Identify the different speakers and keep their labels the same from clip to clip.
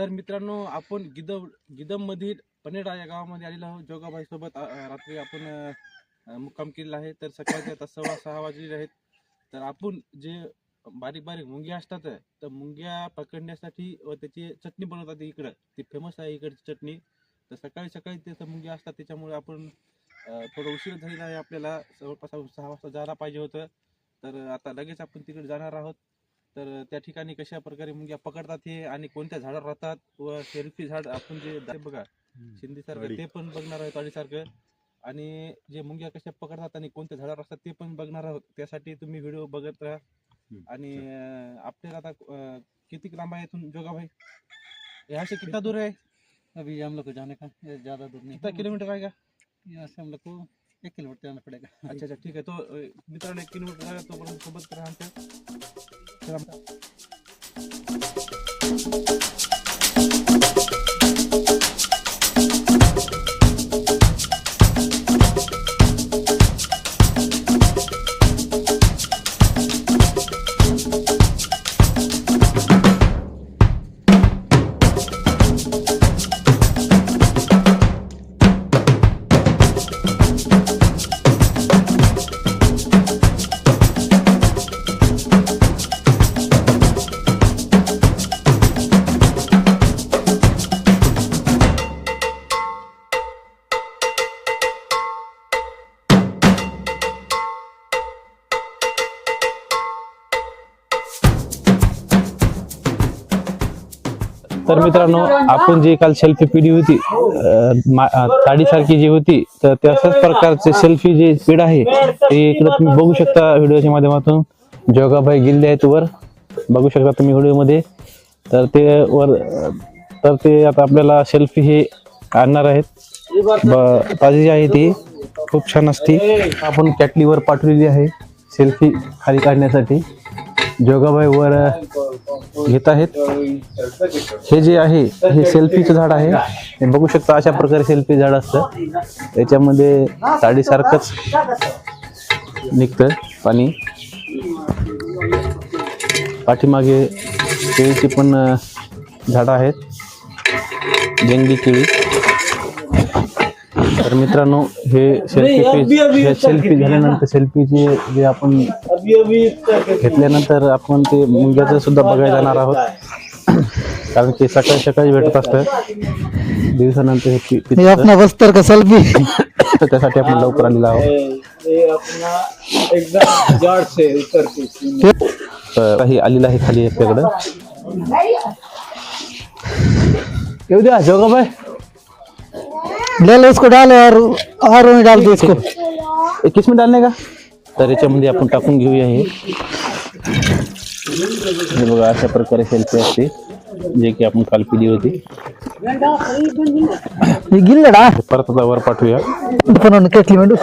Speaker 1: तर मित्रांनो आपण गिदम गिदममधील पनेडा या गावामध्ये आलेलो आहोत. जोगाबाई सोबत रात्री आपण मुक्काम केलेला आहे. तर सकाळचे आता सव्वा सहा वाजलेले आहेत. तर आपण जे बारीक बारीक मुंग्या असतात तर मुंग्या पकडण्यासाठी व त्याची चटणी बनवतात इकडं. ती फेमस आहे इकडची चटणी. तर सकाळी सकाळी तिथं मुंग्या असतात त्याच्यामुळे आपण थोडं उशीर झालेला आहे आपल्याला. जवळपास सहा वाजता जायला पाहिजे होतं. तर आता लगेच आपण तिकडे जाणार आहोत. तर त्या ठिकाणी कशा प्रकारे मुंग्या पकडतात हे आणि कोणत्या झाडावर राहतात व सेल्फी झाड आपण जे बघा. शिंदे सारखं ते पण बघणार आहोत अडीसारखं आणि जे मुंग्या कशा पकडतात आणि कोणत्या झाडावर असतात ते पण बघणार आहोत. त्यासाठी तुम्ही व्हिडिओ बघत राहा. आणि अं, आपल्याला आता अं, किती लांब आहे इथून जोगाभाई यहाँ से कितना दूर है
Speaker 2: अभी हम लोग को जाने का ये ज्यादा दूर नहीं.
Speaker 1: कितना। किलोमीटर आएगा
Speaker 2: यहाँ से हम लोग को एक किलोमीटर जाना पड़ेगा
Speaker 1: अच्छा अच्छा ठीक आहे. तो अं, मित्रांनो एक किलोमीटर आहे तोपर्यंत सोबत राहा आमच्या. चला. तर मित्रांनो आपण जी काल सेल्फी पिढी होती ताडीसारखी जी होती तर ते अशाच प्रकारचे सेल्फी जी पीड आहे ते इकडे तुम्ही बघू शकता व्हिडिओच्या माध्यमातून. जोगाभाई गिल्ले आहेत वर. बघू शकता तुम्ही व्हिडिओमध्ये. तर ते वर तर ते आता आपल्याला सेल्फी हे आणणार आहेत. ताजी जी आहे ती खूप छान असते. आपण कॅटलीवर पाठवलेली आहे सेल्फी खाली काढण्यासाठी. जोगाबाई वर घेत आहेत. हे जे आहे हे सेल्फीचं झाड आहे. हे बघू शकता अशा प्रकारे सेल्फी झाड असतं. त्याच्यामध्ये साडीसारखंच निघतं पाणी. पाठीमागे केळीची पण झाडं आहेत. जंगली केळी. तर मित्रांनो हे सेल्फी सेल्फी झाल्यानंतर सेल्फीचे जे आपण घेतल्यानंतर आपण ते मुंग्याचं सुद्धा बघायला जाणार आहोत. कारण की सकाळी सकाळी भेटत असतं. दिवसानंतर हे पि-
Speaker 2: अपना बस्तर का सेल्फी
Speaker 1: तर त्यासाठी आपण लवकर आलेलो आहोत.
Speaker 3: ये अपना एकदम जड़ से उतर के
Speaker 1: तर ही आलेलं आहे खाली आपल्याकडं. येऊ द्या जोगाबाई
Speaker 2: ले लो उसको डालो और और वहीं डाल दो
Speaker 1: एकवीस मिनिट डालणे का? तर याच्यामध्ये आपण टाकून घेऊया हे. हे बघा अशा प्रकारे सेल्फी असते जे की आपण काल पिली होती.
Speaker 2: गिल्लडा
Speaker 1: परत आता वर पाठवूया.
Speaker 2: पण केटली मेंडू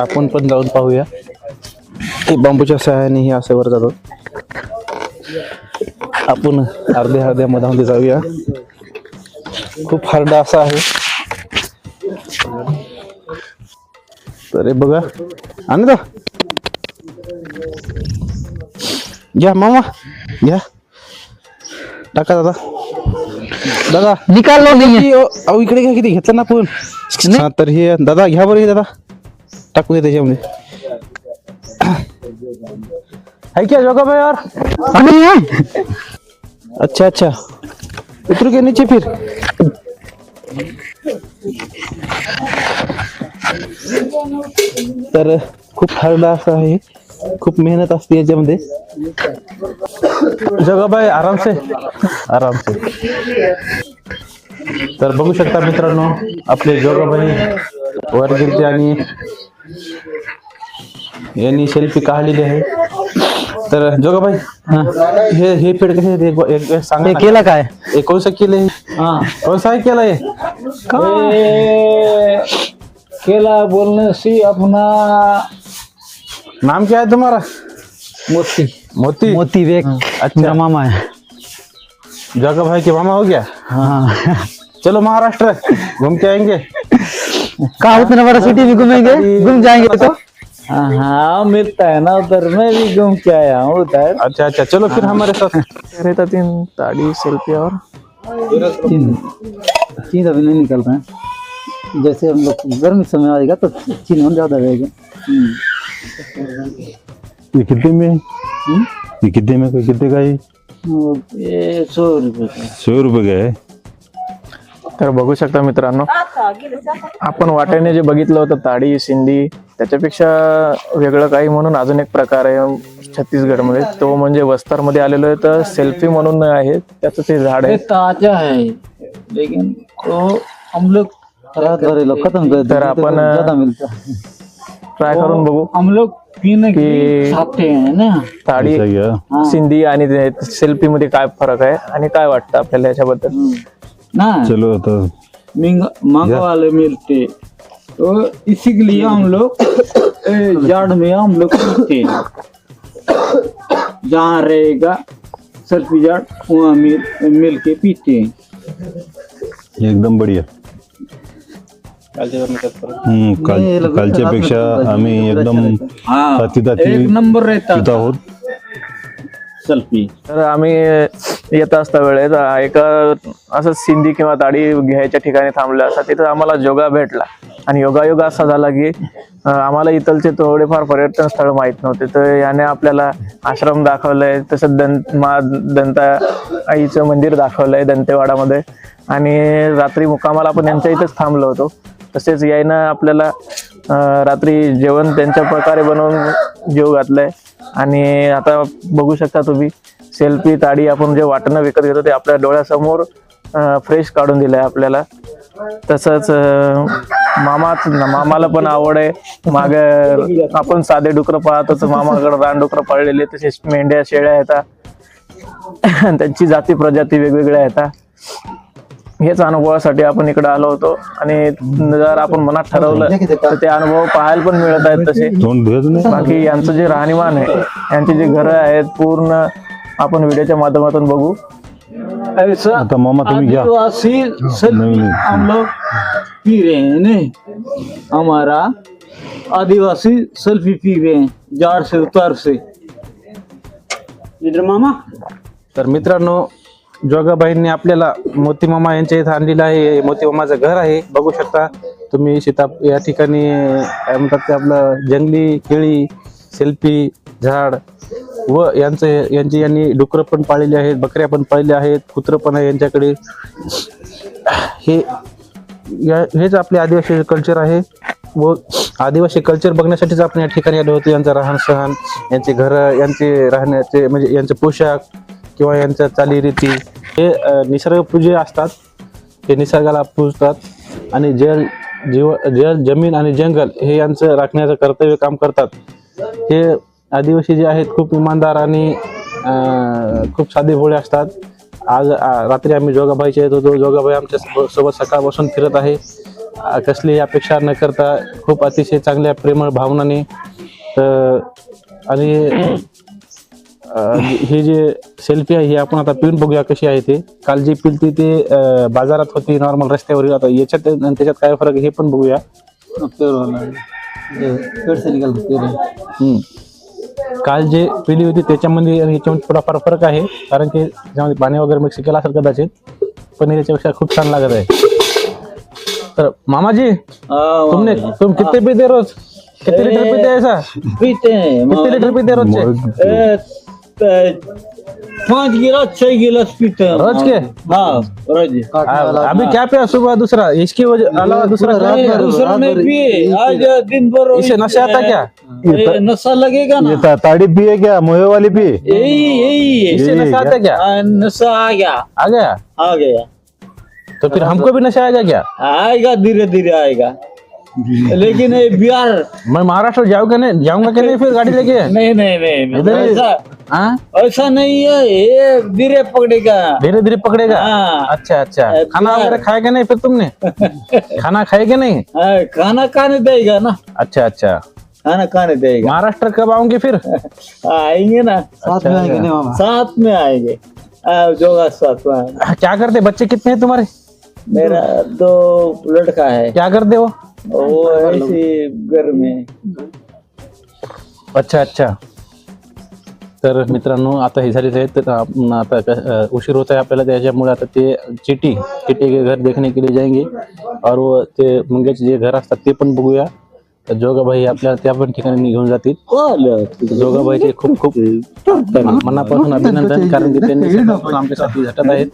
Speaker 1: आपण पण जाऊन पाहूया. हे बांबूच्या सहाय्याने हे असं वर जातो. आपण अर्ध्या अर्ध्या मधामध्ये जाऊया. खूप हार्ड असा आहे. तर हे बघा. आणि घ्या मामा. घ्या. टाका दादा. दादा.
Speaker 2: निकाल लो नहीं है
Speaker 1: अहो इकडे घ्या किती? घेतलं ना आपण. हा, तर हे दादा घ्या बरं हे दादा. टाकू दे त्याच्यामध्ये. है क्या जोगा भाई यार?
Speaker 2: पानी है
Speaker 1: अच्छा अच्छा. उतर के नीचे फिर. तर खूप हार्ड असं आहे. खूप मेहनत असते याच्यामध्ये. जगाबाई आराम से आराम से तर बघू शकता मित्रांनो आपले जोगाबाई वर आणि यांनी सेल्फी काढलेली आहे. तर जोगाबाई हे हे पेड़ कसे सांगा.
Speaker 2: केला काय?
Speaker 1: है कौन सा है. केला है
Speaker 3: ये केला बोलने से अपना
Speaker 1: नाम क्या है तुम्हारा?
Speaker 3: मोती।
Speaker 1: मोती?
Speaker 2: मोती वेग
Speaker 1: अच्छा।
Speaker 2: मेरा मामा है।
Speaker 1: जगा भाई के मामा हो गया?
Speaker 2: हाँ।
Speaker 1: चलो महाराष्ट्र घूम के आएँगे।
Speaker 2: कहा उतना बड़ा सिटी में घूमेंगे? घूम जाएँगे तो?
Speaker 3: हाँ हाँ मिलता है ना उधर मैं भी घूम के आया हूँ उधर।
Speaker 1: अच्छा अच्छा चलो फिर हमारे साथ।
Speaker 4: रहता इन ताड़ी सेल्फी और।
Speaker 2: चीन चीन अभी नहीं निकल रहे हैं। जैसे हम लोग गर्मी समय आएगा तो चीन हम ज़्यादा रहेगा।
Speaker 5: ये कितने में? ये कितने में? कोई कितने का है?
Speaker 3: ये सौ रुपये का।
Speaker 5: सौ रुपये का है?
Speaker 4: तर बघू शकता मित्रांनो आपण वाट्याने जे बघितलं होतं ताडी सिंधी त्याच्यापेक्षा वेगळं काही म्हणून अजून एक प्रकार आहे छत्तीसगडमध्ये. तो म्हणजे वस्तारमध्ये आलेलो आहे तर सेल्फी म्हणून आहे त्याचं ते झाड आहे.
Speaker 3: ताजा है लेकिन तो हम लोग
Speaker 2: खत्म कर देते
Speaker 4: तर आपण
Speaker 2: ज़्यादा मिलता है
Speaker 4: ट्राय करून बघू.
Speaker 3: हम लोग हैं ना?
Speaker 5: क्या
Speaker 4: सिंधी आणि सेल्फी मध्ये काय फरक आहे आणि काय वाटतं आपल्याला याच्याबद्दल?
Speaker 3: ना?
Speaker 5: चलो तो
Speaker 3: महंगा महंगा वाले मिलते तो इसी के लिए हम लोग जाड़ में हम लोग पीते हैं। जहाँ रहेगा सर्फी जाड़ वहाँ मिल मिल के पीते
Speaker 5: एकदम बढ़िया। कालच्या पेक्षा आम्ही एकदम
Speaker 3: हाँ एक नंबर
Speaker 5: आहोत.
Speaker 3: सेल्फी
Speaker 4: तर आम्ही येत असता वेळेत एका असं सिंधी किंवा ताडी घ्यायच्या ठिकाणी थांबलं असता तिथं आम्हाला जोगा भेटला. आणि योगायोग असा झाला की आम्हाला इथलचे थोडेफार पर्यटन स्थळ माहीत नव्हते. तर याने आपल्याला आश्रम दाखवलंय तसंच दंत मा दंता आईचं मंदिर दाखवलंय दंतेवाडामध्ये. आणि रात्री मुक्कामाला आपण यांच्या इथेच थांबलो होतो. तसेच यायनं आपल्याला रात्री जेवण त्यांच्या प्रकारे बनवून जेव घातलंय. आणि आता बघू शकता तुम्ही सेल्फी ताडी आपण जे वाटणं विकत घेतो ते आपल्या डोळ्यासमोर फ्रेश काढून दिलंय आपल्याला. तसंच मामाच मामाला पण आवड आहे. माग आपण साधे डुकरं पाहतो तर मामाकडे रानडुकर पाळलेले तसेच मेंढ्या शेळ्या येतात. त्यांची जाती प्रजाती वेगवेगळ्या येतात. हेच अनुभवासाठी आपण इकडे आलो होतो. आणि जर आपण मनात ठरवलं तर ते अनुभव पाहायला पण मिळत आहेत तसे. बाकी यांचं जे राहणीमान आहे यांची जी घरं आहेत पूर्ण आपण व्हिडिओच्या माध्यमातून बघू.
Speaker 5: आता मामा तुम्ही घ्या.
Speaker 3: आदिवासी सेल्फी
Speaker 5: नहीं।
Speaker 3: हम लोग पी रहे हैं नहीं? हमारा आदिवासी सेल्फी पी रहे हैं जाड़ से उतार से। इधर मामा।
Speaker 1: तर मित्रांनो जोगाबाईंनी आपल्याला मोतीमामा यांच्या इथं आणलेलं आहे. मोतीमामाचं घर आहे. बघू शकता तुम्ही सीताप या ठिकाणी काय म्हणतात ते आपलं जंगली केळी सेल्फी झाड व यांचं यांची यांनी डुकरं पण पाळलेली आहेत बकऱ्या पण पाळल्या आहेत कुत्रं पण आहे यांच्याकडे. हे या हेच आपले आदिवासी कल्चर आहे व आदिवासी कल्चर बघण्यासाठीच आपण या ठिकाणी आलो होतो. यांचं राहणसहन यांचे घरं यांचे राहण्याचे म्हणजे यांचे पोशाख किंवा यांच्या चालीरीती हे निसर्गपूजे असतात. हे निसर्गाला पूजतात. आणि जल जीव जल जमीन आणि जंगल हे यांचं राखण्याचं कर्तव्य काम करतात. हे आदिवासी जे आहेत खूप इमानदार आणि खूप साधे भोळे असतात. आज रात्री आम्ही जोगाबाईच्या येत होतो जोगाबाई आमच्या सोबत- सकाळपासून फिरत आहे. कसली अपेक्षा न करता खूप अतिशय चांगल्या प्रेमळ भावनाने तर आणि अ, हे जे सेल्फी आहे हे आपण आता पिऊन बघूया कशी आहे ते काल जी पिलती ते अ, बाजारात होती नॉर्मल रस्त्यावर आता याच्यात आणि त्याच्यात काय फरक आहे हे पण बघूया
Speaker 2: पेड़ वाला। जो पेड़ से निकल पेड़
Speaker 1: हम्म. काल जे पिली होती त्याच्यामध्ये आणि याच्यामध्ये थोडाफार फरक आहे कारण की त्याच्यामध्ये पाणी वगैरे मिक्स केलं असेल कदाचित पण हे त्याच्यापेक्षा खूप छान लागत आहे तर मामाजी तुमने। तुम कितने पीते रोज कितने लीटर पीते ऐसा
Speaker 3: पीते हैं मामा।
Speaker 1: लीटर पीते रोज से
Speaker 3: ए, त- पाँच गिलास छह गिलास पीते हैं।
Speaker 1: रोज के?
Speaker 3: हाँ रोज।
Speaker 1: अभी क्या पिया सुबह दूसरा? इसकी वजह अलावा दूसरा क्या?
Speaker 3: नहीं,
Speaker 1: पिया?
Speaker 3: दूसरा नहीं पिए। आज दिन भर
Speaker 1: इससे नशा आता क्या?
Speaker 3: नशा लगेगा ना।
Speaker 5: ये ता- ताड़ी पिए क्या? मोहे वाली पिए?
Speaker 3: यही यही है।
Speaker 1: इससे नशा आता क्या?
Speaker 3: हाँ, नशा आ गया।
Speaker 1: आ गया?
Speaker 3: आ गया।
Speaker 1: तो फिर हमको भी नशा आएगा क्या?
Speaker 3: आएगा धीरे धीरे आएगा। लेकिन ये बिहार
Speaker 1: मैं महाराष्ट्र जाऊँगा नहीं? जाऊँगा कि नहीं फिर गाड़ी लेके?
Speaker 3: नहीं नहीं नहीं
Speaker 1: इधर
Speaker 3: ऐसा
Speaker 1: हाँ?
Speaker 3: ऐसा नहीं है ये धीरे पकड़ेगा।
Speaker 1: धीरे धीरे पकड़ेगा?
Speaker 3: हाँ।
Speaker 1: अच्छा अच्छा। खाना वगैरह खाएगा नहीं फिर तुमने? खाना खाएगा नहीं?
Speaker 3: हाँ, खाना खाने देगा ना।
Speaker 1: अच्छा अच्छा।
Speaker 3: खाना खाने देगा।
Speaker 1: महाराष्ट्र कब आऊँगी फिर?
Speaker 3: आएँगे ना।
Speaker 2: साथ में आएँगे नहीं
Speaker 3: साथ में आएँगे। जोगा साथ में
Speaker 1: क्या करते? बच्चे कितने हैं तुम्हारे?
Speaker 3: मेरा दो लड़का है।
Speaker 1: क्या करते हो?
Speaker 3: वो ऐसे घर में
Speaker 1: अच्छा अच्छा। तर मित्रांनो आता हे आहे तर आपण आता क- उशीर होत आहे आपल्याला त्याच्यामुळे आता ते चिटी चिटी के घर देखने के लिए जाएंगे और वो ते मुंग्याचे जे घर असतात ते पण बघूया. तर जोगाबाई आपल्याला त्या पण ठिकाणी घेऊन जातील. जोगाबाईचे खूप खूप मनापासून अभिनंदन कारण की त्यांनी सकाळपासून आमच्यासाठी झटत आहेत.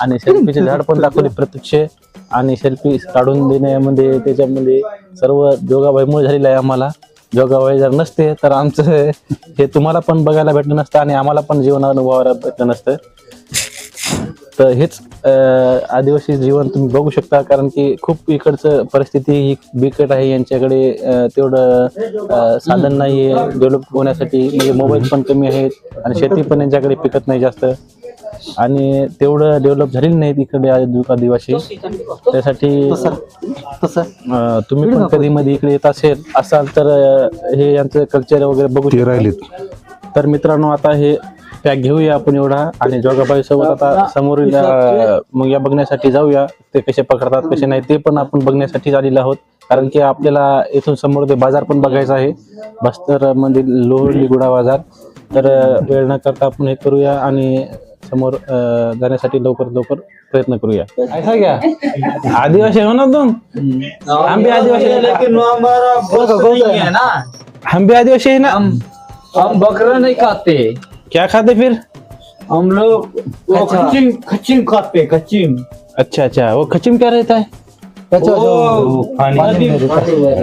Speaker 1: आणि सेल्फीचे झाड पण दाखवले प्रत्यक्ष. आणि सेल्फी काढून देण्यामध्ये म्हणजे त्याच्यामध्ये सर्व जोगाबाईमुळे झालेलं आहे आम्हाला. जोगाबाई जर नसते तर आमचं हे तुम्हाला पण बघायला भेटलं नसतं आणि आम्हाला पण जीवन अनुभवायला भेटलं नसतं. तर हेच आदिवासी जीवन तुम्ही बघू शकता कारण की खूप इकडचं परिस्थिती ही बिकट आहे. यांच्याकडे तेवढं साधन नाही आहे डेव्हलप होण्यासाठी म्हणजे मोबाईल पण कमी आहेत आणि शेती पण यांच्याकडे पिकत नाही जास्त. आणि तेवढं डेव्हलप झालेली नाहीत इकडे आदि- आदिवासी त्यासाठी अं, तुम्ही पण कधी मध्ये इकडे येत असेल असाल तर अं, हे यांचं कल्चर वगैरे बघू
Speaker 5: ते
Speaker 1: शकता.
Speaker 5: राहिलेत.
Speaker 1: तर मित्रांनो आता हे पॅक घेऊया आपण एवढा आणि जोगाबाई सोबत आता समोरील अं, मग या बघण्यासाठी जाऊया. ते कसे पकडतात कसे नाही ते पण आपण बघण्यासाठी आलेलो आहोत. कारण की आपल्याला इथून समोर ते बाजार पण बघायचा आहे. बस्तरमध्ये लोहली गुडा बाजार. तर अं, वेळ न करता आपण हे करूया आणि समोर अं, जाण्यासाठी लवकर लवकर प्रयत्न करूया. ऐसा क्या आदिवासी हो ना तुम हम भी आदिवासी
Speaker 3: लेकिन वो हमारा बस नहीं है ना?
Speaker 1: हम भी आदिवासी है ना?
Speaker 3: हम बकरा नहीं खाते.
Speaker 1: क्या खाते फिर?
Speaker 3: हम लोग खचिम खचिम खाते खचिम
Speaker 1: अच्छा अच्छा. वो खचिम क्या रहता है?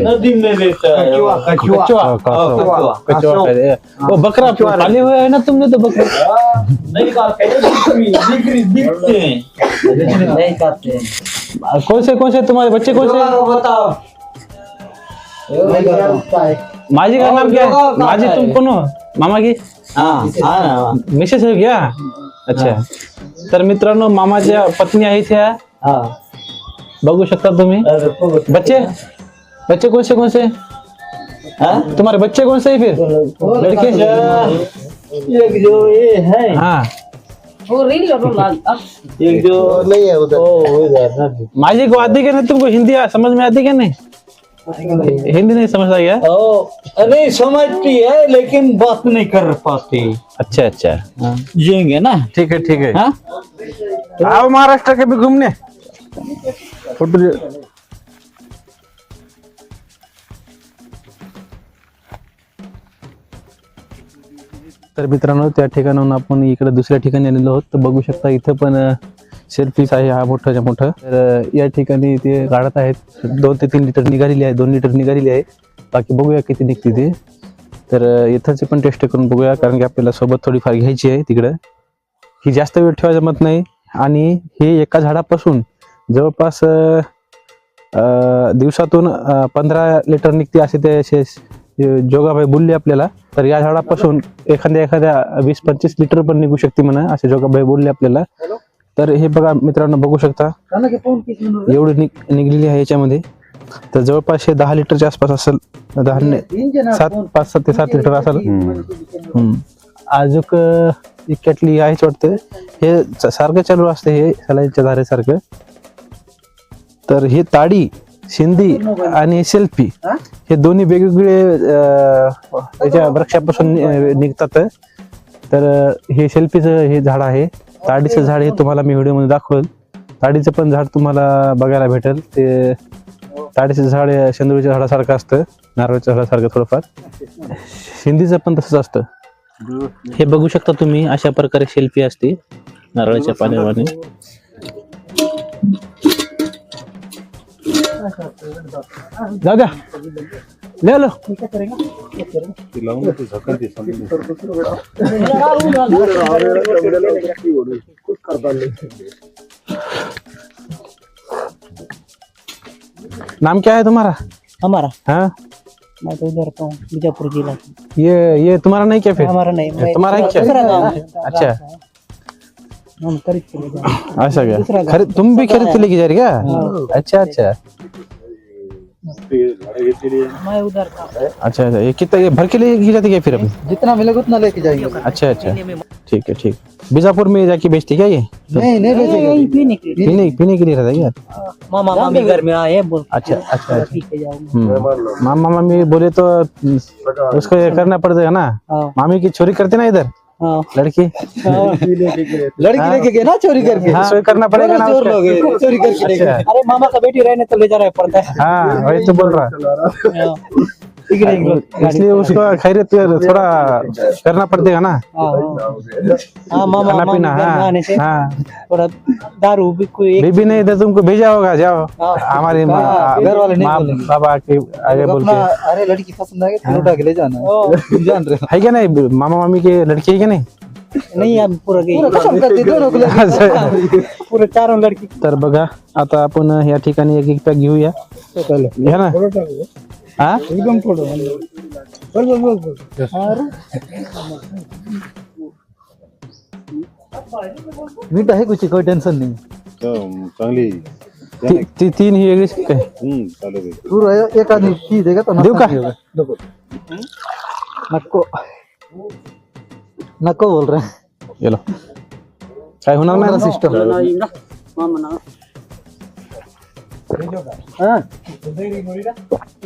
Speaker 3: नदी में रहता है।
Speaker 1: वो बकरा पाले हुए है ना तुमने तो बकरा?
Speaker 3: नहीं हैं।
Speaker 2: नहीं
Speaker 1: कौन से कौन से तुम्हारे बच्चे कौन से?
Speaker 3: बताओ।
Speaker 1: माजी का नाम क्या है? माजी तुम कौन हो? मामा की?
Speaker 3: हाँ हाँ
Speaker 1: मिसेस हो क्या? अच्छा। तर मित्रांनो मामाच्या पत्नी आहेत ह्या।
Speaker 3: हाँ।
Speaker 1: बघू शकता तुम्ही? बच्चे? बच्चे कौन से कौन से?
Speaker 3: हाँ?
Speaker 1: तुम्हारे बच्चे कौन से फिर? लड़के?
Speaker 3: एक जो ये है।
Speaker 1: हाँ।
Speaker 3: एक जो नहीं है उधर।
Speaker 1: माजी को आती क्या नहीं? तुमको हिंदी समझ में आती क्या नहीं? हिंदी नहीं समझता क्या
Speaker 3: ओ नहीं समझती है लेकिन बात नहीं कर पाती।
Speaker 1: अच्छा अच्छा।
Speaker 3: जिएँगे ना?
Speaker 1: ठीक है ठीक है।
Speaker 3: हाँ?
Speaker 1: आओ महाराष्ट्र के भी घूमने। फोटो तर मित्रांनो त्या ठिकाणाहून आपण इकडे दुसऱ्या ठिकाणी आलेलो आहोत. तर बघू शकता इथं पण सेल्फीस आहे हा मोठाच्या मोठं. तर या ठिकाणी ते काढत आहेत. दोन ते तीन लिटर निघालेली आहे. दोन लिटर निघालेली आहे. बाकी बघूया किती निघते ते. तर अं, इथंच पण टेस्ट करून बघूया. कारण की आपल्याला सोबत थोडीफार घ्यायची आहे तिकडं. ही जास्त वेळ ठेवायला जमत नाही. आणि हे एका झाडापासून जवळपास दिवसातून पंधरा लिटर निघते असे ते असे जोगाबाई बोलले आपल्याला. तर या झाडापासून एखाद्या एखाद्या वीस पंचवीस लिटर पण निघू शकते म्हणा असे जोगाबाई बोलले आपल्याला. तर हे बघा मित्रांनो बघू शकता. एवढी निघ निघलेली आहे याच्यामध्ये. तर जवळपास हे दहा लिटरच्या आसपास असेल दहा ने- सात पाच सात ते सात लिटर असेल. हम्म. अजूक इतक्यातली आहेच वाटतं. हे सारखं चालू असतं हे सलाईच्या धारेसारखं तर हे ताडी सिंधी आणि सेल्फी हे? दोन्ही वेगवेगळे अं, याच्या वृक्षापासून निघतात. तर हे सेल्फीचं हे झाड आहे. ताडीचं झाड हे तुम्हाला मी व्हिडिओमध्ये दाखवेल. ताडीचं पण झाड तुम्हाला बघायला भेटेल. ते ताडीचं झाड हे शेंदुळीच्या झाडासारखं असतं. नारळाच्या झाडासारखं थोडंफार. सिंधीचं पण तसंच असतं. हे बघू शकता तुम्ही अशा प्रकारे सेल्फी असते. नारळाच्या पाण्यावाने जाऊ द्या. ले लो नाम क्या है तुम्हारा
Speaker 6: हमारा.
Speaker 1: हाँ?
Speaker 6: मैं तो उधर का हूँ बीजापुर जिला।
Speaker 1: ये ये तुम्हारा नहीं क्या फिर?
Speaker 6: हमारा नहीं.
Speaker 1: तुम्हारा क्या अच्छा.
Speaker 6: हम खरीद के ले जाएँगे
Speaker 1: ऐसा क्या खरीद तुम भी खरीद के लेके जा रही क्या अच्छा अच्छा
Speaker 6: मैं उधर था
Speaker 1: अच्छा अच्छा ये कितना ये भर के लिए जाती क्या फिर अभी
Speaker 2: जितना मिलेगा उतना लेके जाएँगे
Speaker 1: अच्छा अच्छा ठीक है ठीक बीजापुर में जाके बेचती क्या ये
Speaker 2: नहीं नहीं बेचेगा
Speaker 6: पीने के लिए
Speaker 1: पीने पीने के लिए रहता है यार
Speaker 6: मामा मामी घर में आए बोल
Speaker 1: अच्छा अच्छा
Speaker 6: ठीक जाओ।
Speaker 1: मामा मामी बोले तो उसको ये करना पड़ेगा ना
Speaker 6: हाँ
Speaker 1: मामी की चोरी करते ना इधर लड़की?
Speaker 2: लड़की लेके गए ना चोरी करके?
Speaker 1: हाँ चोरी करना पड़ेगा ना
Speaker 2: चोर। लोग हैं, चोरी करके
Speaker 6: अरे मामा का बेटी रहने तो ले जाना पड़ता है।
Speaker 1: हाँ वही तो बोल रहा।
Speaker 6: हाँ।
Speaker 1: इसलिए उसको खैरियत थोड़ा करना पड़ेगा ना
Speaker 6: हाँ हाँ। हाँ मामा
Speaker 1: खाना पीना हाँ हाँ
Speaker 6: थोड़ा दारू भी कोई
Speaker 1: बीबी ने इधर तुमको भेजा होगा जाओ
Speaker 6: हाँ।
Speaker 1: हमारे
Speaker 2: घर वाले नहीं
Speaker 1: बाबा के आगे बोल के
Speaker 2: अरे लड़की पसंद आ गई उठा के ले जाना जान रहे है
Speaker 1: क्या नहीं मामा मामी के लड़की है क्या नहीं
Speaker 6: नहीं हम पूरा
Speaker 2: लेके
Speaker 6: पूरे चारों लड़की
Speaker 1: तर बघा आता आपण या ठिकाणी एक एक पॅक घेऊया घ्या ना हा
Speaker 6: एकदम थोडं बोल बोल बोल बोल
Speaker 2: मीठ आहे कुछ कोई टेंशन नहीं
Speaker 5: चांगली
Speaker 1: ती- ती तीन ही वेगळीच काय
Speaker 5: हम्म आहे
Speaker 2: पूरा एक आदमी पी देगा तो
Speaker 1: देऊ का?
Speaker 2: होगा नको नको बोल रहे हैं
Speaker 1: गेलो काय होणार नाही ना?
Speaker 2: सिस्टम
Speaker 6: मामा ना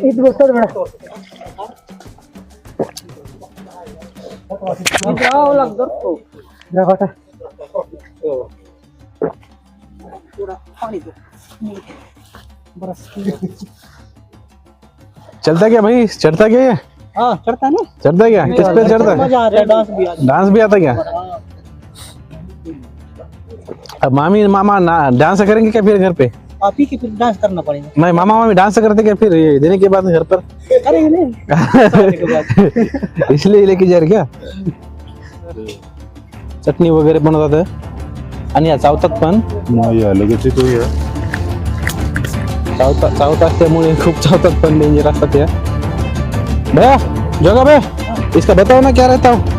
Speaker 6: ಇದು ಗೊತ್ತದ ಬೇಡ
Speaker 1: चलता क्या भाई चढ़ता क्या ये
Speaker 6: हाँ चढ़ता है ना
Speaker 1: चढ़ता क्या किस पे चढ़ता है
Speaker 6: मजा आता है डांस भी आता
Speaker 1: डांस भी आता क्या अब मामी मामा ना डांस करेंगे क्या फिर घर पे
Speaker 6: है आप ही के फिर डांस करना पड़ेगा।
Speaker 1: नहीं मामा मामी डांस करते क्या? फिर ये देने के बाद घर पर?
Speaker 6: करेंगे नहीं।
Speaker 1: इसलिए लेके जा रहे क्या? चटणी वगैरे बनवतात आणि या चावतात पण?
Speaker 5: या लगेच येतो या.
Speaker 1: चावता चावत असल्यामुळे खूप चावतात पण डेंजर असतात या. भैया जोगा भैया इसका बताओ ना क्या रहता हूँ?